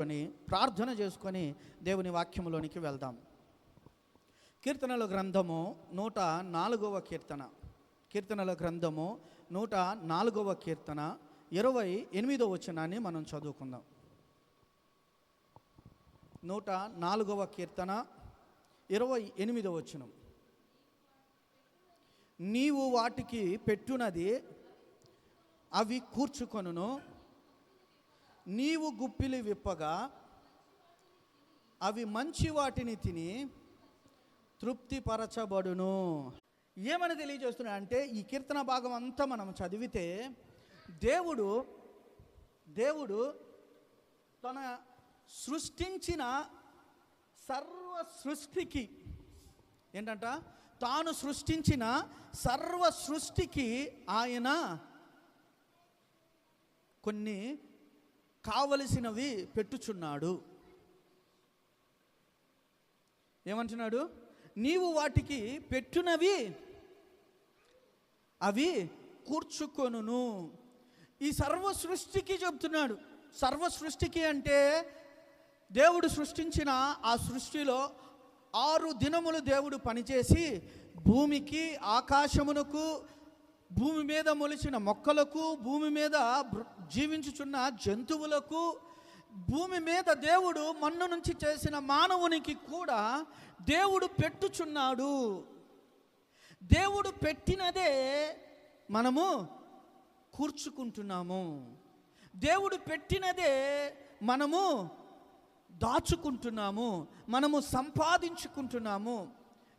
కొని ప్రార్థన చేసుకొని దేవుని వాక్యములోనికి వెళ్దాం. కీర్తనల గ్రంథము నూట నాలుగవ కీర్తన. కీర్తనల గ్రంథము నూట నాలుగవ కీర్తన ఇరవై ఎనిమిదవ వచనాన్ని మనం చదువుకుందాం. నూట నాలుగవ కీర్తన ఇరవై ఎనిమిదవ వచనం. నీవు వాటికి పెట్టునది అవి కూర్చుకొనును నీవు గుప్పిలి విప్పగా అవి మంచి వాటిని తిని తృప్తిపరచబడును. ఏమని తెలియజేస్తున్నా అంటే ఈ కీర్తన భాగం అంతా మనం చదివితే దేవుడు దేవుడు తన సృష్టించిన సర్వ సృష్టికి ఏంటంట? తాను సృష్టించిన సర్వ సృష్టికి ఆయన కొన్ని కావలసినవి పెట్టుచున్నాడు. ఏమంటున్నాడు? నీవు వాటికి పెట్టునవి అవి కూర్చుకొనును. ఈ సర్వ సృష్టికి చెప్తున్నాడు. సర్వ సృష్టికి అంటే దేవుడు సృష్టించిన ఆ సృష్టిలో ఆరు దినములు దేవుడు పనిచేసి భూమికి ఆకాశమునకు భూమి మీద మొలిచిన మొక్కలకు భూమి మీద జీవించుచున్న జంతువులకు భూమి మీద దేవుడు మన్ను నుంచి చేసిన మానవునికి కూడా దేవుడు పెట్టుచున్నాడు. దేవుడు పెట్టినదే మనము కూర్చుకుంటున్నాము. దేవుడు పెట్టినదే మనము దాచుకుంటున్నాము మనము సంపాదించుకుంటున్నాము.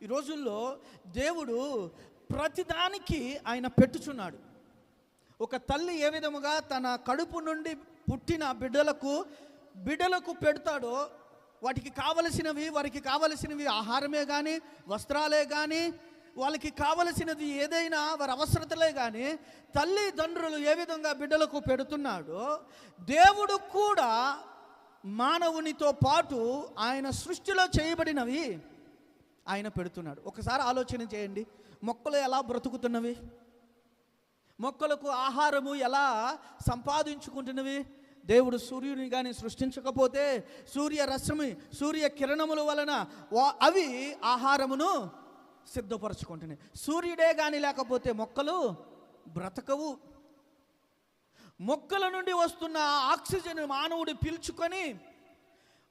ఈ రోజుల్లో దేవుడు ప్రతిదానికి ఆయన పెట్టుచున్నాడు. ఒక తల్లి ఏ విధముగా తన కడుపు నుండి పుట్టిన బిడ్డలకు బిడ్డలకు పెడతాడో వాటికి కావలసినవి వారికి కావలసినవి ఆహారమే కానీ వస్త్రాలే కానీ వాళ్ళకి కావలసినది ఏదైనా వారి అవసరతలే కానీ తల్లిదండ్రులు ఏ విధంగా బిడ్డలకు పెడుతున్నాడో దేవుడు కూడా మానవునితో పాటు ఆయన సృష్టిలో చేయబడినవి ఆయన పెడుతున్నాడు. ఒకసారి ఆలోచన చేయండి. మొక్కలు ఎలా బ్రతుకుతున్నవి? మొక్కలకు ఆహారము ఎలా సంపాదించుకుంటున్నవి? దేవుడు సూర్యుని కానీ సృష్టించకపోతే సూర్యరశ్మి సూర్య కిరణముల వలన అవి ఆహారమును సిద్ధపరచుకుంటున్నాయి. సూర్యుడే కానీ లేకపోతే మొక్కలు బ్రతకవు. మొక్కల నుండి వస్తున్న ఆక్సిజన్ మానవుడు పీల్చుకొని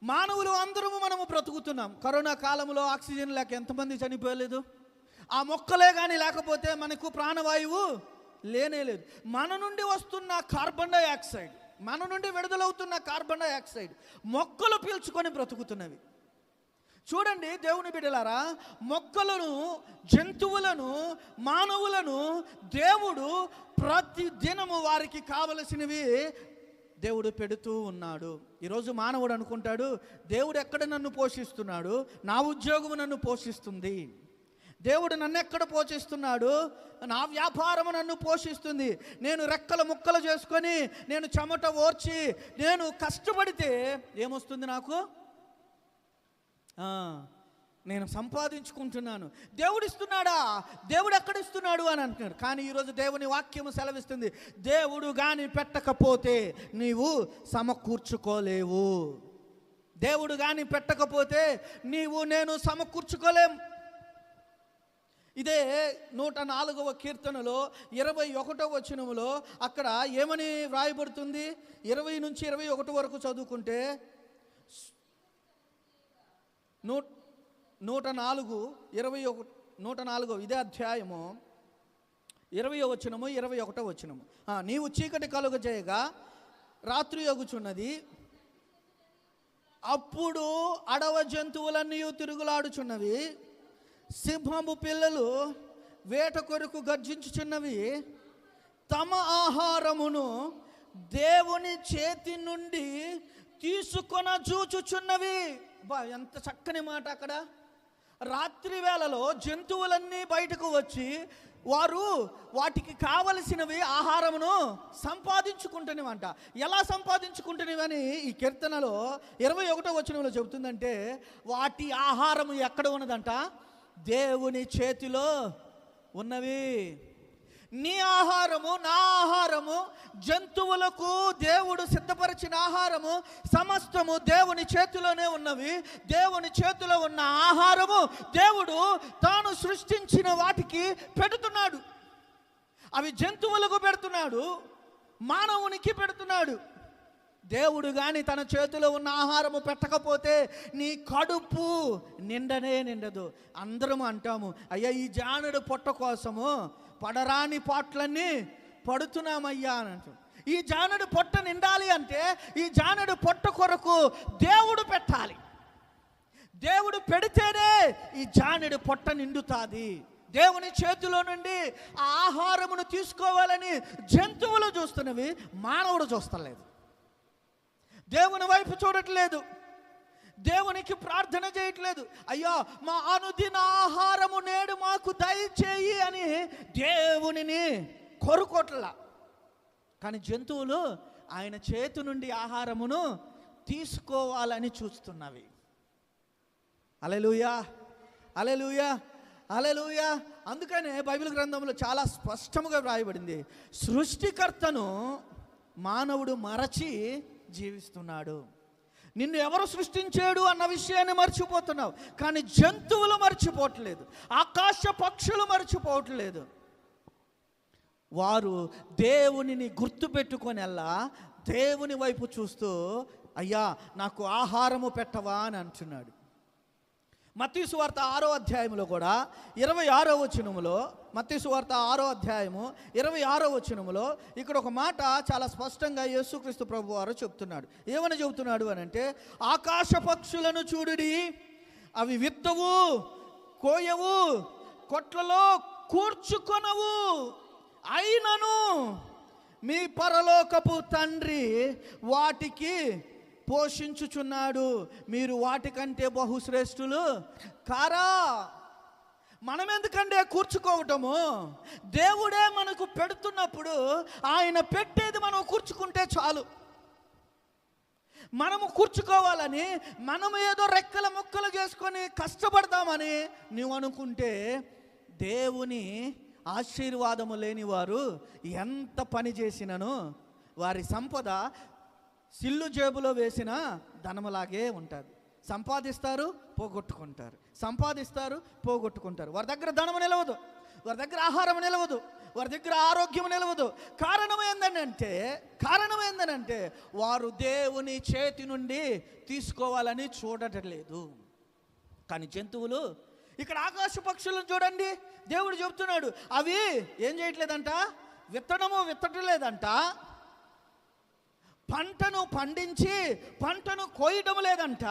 మానవులు అందరము మనము బ్రతుకుతున్నాం. కరోనా కాలంలో ఆక్సిజన్ లేక ఎంతమంది చనిపోయలేదు ఆ మొక్కలే కానీ లేకపోతే మనకు ప్రాణవాయువు లేనే లేదు. మన నుండి వస్తున్న కార్బన్ డైఆక్సైడ్ మన నుండి విడుదలవుతున్న కార్బన్ డైఆక్సైడ్ మొక్కలు పీల్చుకొని బ్రతుకుతున్నవి. చూడండి దేవుని బిడ్డలారా మొక్కలను జంతువులను మానవులను దేవుడు ప్రతి దినము వారికి కావలసినవి దేవుడు పెడుతూ ఉన్నాడు. ఈరోజు మానవుడు అనుకుంటాడు దేవుడు ఎక్కడ నన్ను పోషిస్తున్నాడు? నా ఉద్యోగం నన్ను పోషిస్తుంది. దేవుడు నన్ను ఎక్కడ పోషిస్తున్నాడు? నా వ్యాపారము నన్ను పోషిస్తుంది. నేను రెక్కల ముక్కలు చేసుకొని నేను చెమట ఓర్చి నేను కష్టపడితే ఏమొస్తుంది నాకు? నేను సంపాదించుకుంటున్నాను. దేవుడు ఇస్తున్నాడా దేవుడు ఎక్కడ ఇస్తున్నాడు అని అంటున్నాడు. కానీ ఈరోజు దేవుని వాక్యము సెలవిస్తుంది. దేవుడు కానీ పెట్టకపోతే నీవు సమకూర్చుకోలేవు. దేవుడు కానీ పెట్టకపోతే నీవు నేను సమకూర్చుకోలేం. ఇదే నూట నాలుగవ కీర్తనలో ఇరవై ఒకటో వచనములో అక్కడ ఏమని వ్రాయబడుతుంది? ఇరవై నుంచి ఇరవై ఒకటి వరకు చదువుకుంటే నూ నూట నాలుగు ఇరవై ఒక నూట నాలుగో ఇదే అధ్యాయము. ఇరవై వచనము ఇరవై ఒకటో వచనము. నీవు చీకటి కలుగ చేయగా రాత్రి యొగుచున్నది అప్పుడు అడవ జంతువులన్నీ తిరుగులాడుచున్నవి. సింహము పిల్లలు వేట కొరకు గర్జించుచున్నవి. తమ ఆహారమును దేవుని చేతి నుండి తీసుకొన చూచుచున్నవి. బా ఎంత చక్కని మాట అక్కడ. రాత్రి వేళలో జంతువులన్నీ బయటకు వచ్చి వారు వాటికి కావలసినవి ఆహారమును సంపాదించుకుంటున్నవంట. ఎలా సంపాదించుకుంటున్నవని ఈ కీర్తనలో ఇరవై ఒకటో వచనంలో చెబుతుందంటే వాటి ఆహారము ఎక్కడ ఉన్నదంట? దేవుని చేతిలో ఉన్నవి. నీ ఆహారము నా ఆహారము జంతువులకు దేవుడు సిద్ధపరిచిన ఆహారము సమస్తము దేవుని చేతిలోనే ఉన్నవి. దేవుని చేతిలో ఉన్న ఆహారము దేవుడు తాను సృష్టించిన వాటికి పెడుతున్నాడు. అవి జంతువులకు పెడుతున్నాడు మానవునికి పెడుతున్నాడు. దేవుడు కానీ తన చేతిలో ఉన్న ఆహారము పెట్టకపోతే నీ కడుపు నిండనే నిండదు. అందరం అంటాము అయ్యా ఈ జానుడు పొట్ట కోసము పడరాని పాటలన్నీ పడుతున్నామయ్యా అని అంటాం. ఈ జానుడు పొట్ట నిండాలి అంటే ఈ జానుడు పొట్ట కొరకు దేవుడు పెట్టాలి. దేవుడు పెడితేనే ఈ జానుడు పొట్ట నిండుతాది. దేవుని చేతిలో నుండి ఆ ఆహారమును తీసుకోవాలని జంతువులు చూస్తున్నవి మానవుడు చూస్తలేదు. దేవుని వైపు చూడట్లేదు. దేవునికి ప్రార్థన చేయట్లేదు. అయ్యా మా అనుదిన ఆహారము నేడు మాకు దయచేయి అని దేవునిని కొరుకోట్లా. కానీ జంతువులు ఆయన చేతి నుండి ఆహారమును తీసుకోవాలని చూస్తున్నవి. Hallelujah hallelujah hallelujah. అందుకనే బైబిల్ గ్రంథంలో చాలా స్పష్టముగా వ్రాయబడింది. సృష్టికర్తను మానవుడు మరచి జీవిస్తున్నాడు. నిన్ను ఎవరు సృష్టించాడు అన్న విషయాన్ని మర్చిపోతున్నావు. కానీ జంతువులు మర్చిపోవట్లేదు. ఆకాశ పక్షులు మర్చిపోవట్లేదు. వారు దేవునిని గుర్తుపెట్టుకొనెల్లా దేవుని వైపు చూస్తూ అయ్యా నాకు ఆహారము పెట్టవా అని అంటున్నాడు. మత్తీసు వార్త ఆరో అధ్యాయంలో కూడా ఇరవై ఆరో వచనములో మత్తీసు వార్త ఆరో అధ్యాయము ఇరవై ఆరో వచనములో ఇక్కడ ఒక మాట చాలా స్పష్టంగా యేసుక్రీస్తు ప్రభు వారు చెప్తున్నాడు. ఏమని చెబుతున్నాడు అని అంటే ఆకాశ పక్షులను చూడుడి అవి విత్తవు కోయవు కొట్లలో కూర్చుకొనవు అయినను మీ పరలోకపు తండ్రి వాటికి పోషించుచున్నాడు. మీరు వాటికంటే బహుశ్రేష్ఠులు కారా? మనం ఎందుకంటే కూర్చుకోవటము? దేవుడే మనకు పెడుతున్నప్పుడు ఆయన పెట్టేది మనం కూర్చుకుంటే చాలు. మనము కూర్చుకోవాలని మనము ఏదో రెక్కల ముక్కలు చేసుకొని కష్టపడతామని నువ్వు అనుకుంటే దేవుని ఆశీర్వాదము లేని వారు ఎంత పని చేసినను వారి సంపద సిల్లు జేబులో వేసిన ధనములాగే ఉంటుంది. సంపాదిస్తారు పోగొట్టుకుంటారు. సంపాదిస్తారు పోగొట్టుకుంటారు. వారి దగ్గర ధనము నిలవదు. వారి దగ్గర ఆహారం నిలవదు. వారి దగ్గర ఆరోగ్యం నిలవదు. కారణం ఏందనంటే కారణం ఏందనంటే వారు దేవుని చేతి నుండి తీసుకోవాలని చూడటలేదు. కానీ జంతువులు ఇక్కడ ఆకాశ పక్షులను చూడండి. దేవుడు చెబుతున్నాడు అవి ఏం చేయట్లేదంట? విత్తనము విత్తట్లేదంట పంటను పండించి పంటను కోయడం లేదంట.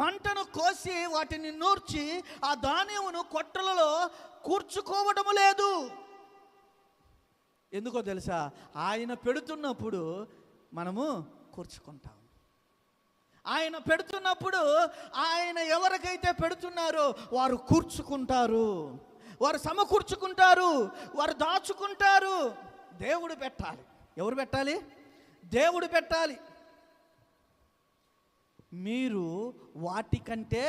పంటను కోసి వాటిని నూర్చి ఆ ధాన్యమును కొట్టలలో కూర్చుకోవడం లేదు. ఎందుకో తెలుసా? ఆయన పెడుతున్నప్పుడు మనము కూర్చుకుంటాం. ఆయన పెడుతున్నప్పుడు ఆయన ఎవరికైతే పెడుతున్నారో వారు కూర్చుకుంటారు. వారు సమకూర్చుకుంటారు. వారు దాచుకుంటారు. దేవుడు పెట్టాలి. ఎవరు పెట్టాలి? దేవుడు పెట్టాలి. మీరు వాటికంటే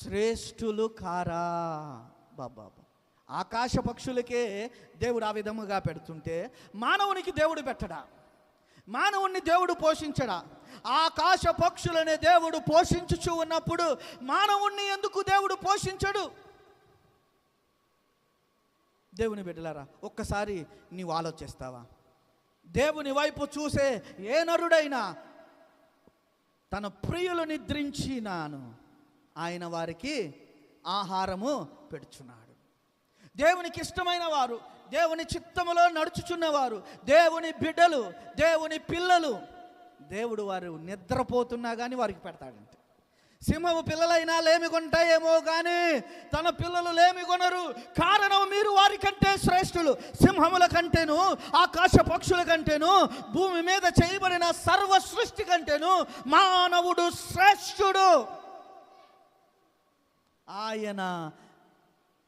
శ్రేష్ఠులు కారా? బాబా ఆకాశ పక్షులకే దేవుడు ఆ విధముగా పెడుతుంటే మానవునికి దేవుడు పెట్టడా? మానవుణ్ణి దేవుడు పోషించడా? ఆకాశ పక్షులనే దేవుడు పోషించుచు ఉన్నప్పుడు మానవుణ్ణి ఎందుకు దేవుడు పోషించడు? దేవుని బిడ్డలారా ఒక్కసారి నీవు ఆలోచిస్తావా? దేవుని వైపు చూసే ఏ నరుడైనా తన ప్రియులు నిద్రించినాను. ఆయన వారికి ఆహారము పెడుచున్నాడు. దేవునికి ఇష్టమైన వారు దేవుని చిత్తములో నడుచుచున్నవారు దేవుని బిడ్డలు దేవుని పిల్లలు దేవుడు వారు నిద్రపోతున్నా కానీ వారికి పెడతాడంటే సింహము పిల్లలైనా లేమి కొంటాయేమో కానీ తన పిల్లలు లేమి కొనరు. కారణం మీరు వారికంటే శ్రేష్ఠులు. సింహముల కంటేను ఆకాశ పక్షుల కంటేను భూమి మీద చేయబడిన సర్వ సృష్టి కంటేను మానవుడు శ్రేష్ఠుడు. ఆయన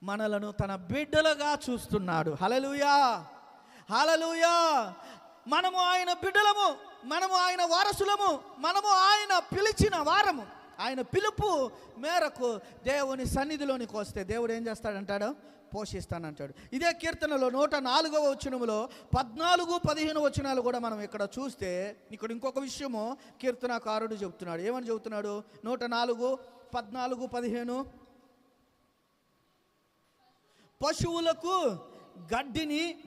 మనలను తన బిడ్డలుగా చూస్తున్నాడు. హలలుయా హలలుయా మనము ఆయన బిడ్డలము. మనము ఆయన వారసులము. మనము ఆయన పిలిచిన వారము. ఆయన పిలుపు మేరకు దేవుని సన్నిధిలోనికి వస్తే దేవుడు ఏం చేస్తాడంటాడు? పోషిస్తానంటాడు. ఇదే కీర్తనలో నూట నాలుగవ వచనములో పద్నాలుగు పదిహేను వచనాలు కూడా మనం ఇక్కడ చూస్తే ఇక్కడ ఇంకొక విషయము కీర్తనకారుడు చెబుతున్నాడు ఏమని చెబుతున్నాడు? నూట నాలుగు పద్నాలుగు పదిహేను. పశువులకు గడ్డిని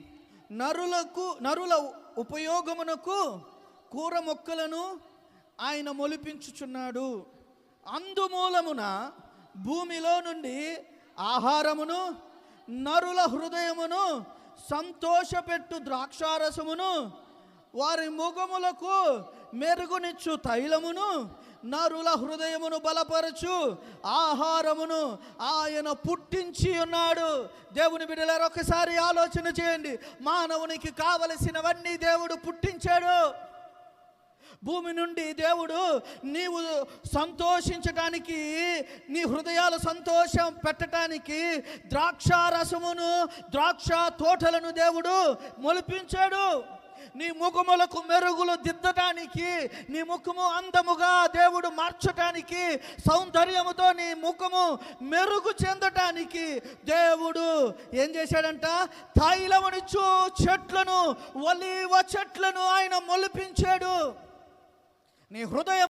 నరులకు నరుల ఉపయోగమునకు కూర మొక్కలను ఆయన మొలిపించుచున్నాడు. అందుమూలమున భూమిలో నుండి ఆహారమును నరుల హృదయమును సంతోషపెట్టు ద్రాక్షారసమును వారి ముఖములకు మెరుగునిచ్చు తైలమును నరుల హృదయమును బలపరచు ఆహారమును ఆయన పుట్టించి ఉన్నాడు. దేవుని బిడ్డలారు ఒకసారి ఆలోచన చేయండి. మానవునికి కావలసినవన్నీ దేవుడు పుట్టించాడు. భూమి నుండి దేవుడు నీవు సంతోషించటానికి నీ హృదయాలు సంతోషం పెట్టడానికి ద్రాక్ష రసమును ద్రాక్ష తోటలను దేవుడు మొలిపించాడు. నీ ముఖములకు మెరుగులు దిద్దటానికి నీ ముఖము అందముగా దేవుడు మార్చటానికి సౌందర్యముతో నీ ముఖము మెరుగు చెందటానికి దేవుడు ఏం చేశాడంట? తైలమునిచ్చు చెట్లను ఒలివ చెట్లను ఆయన మొలిపించాడు. నీ హృదయ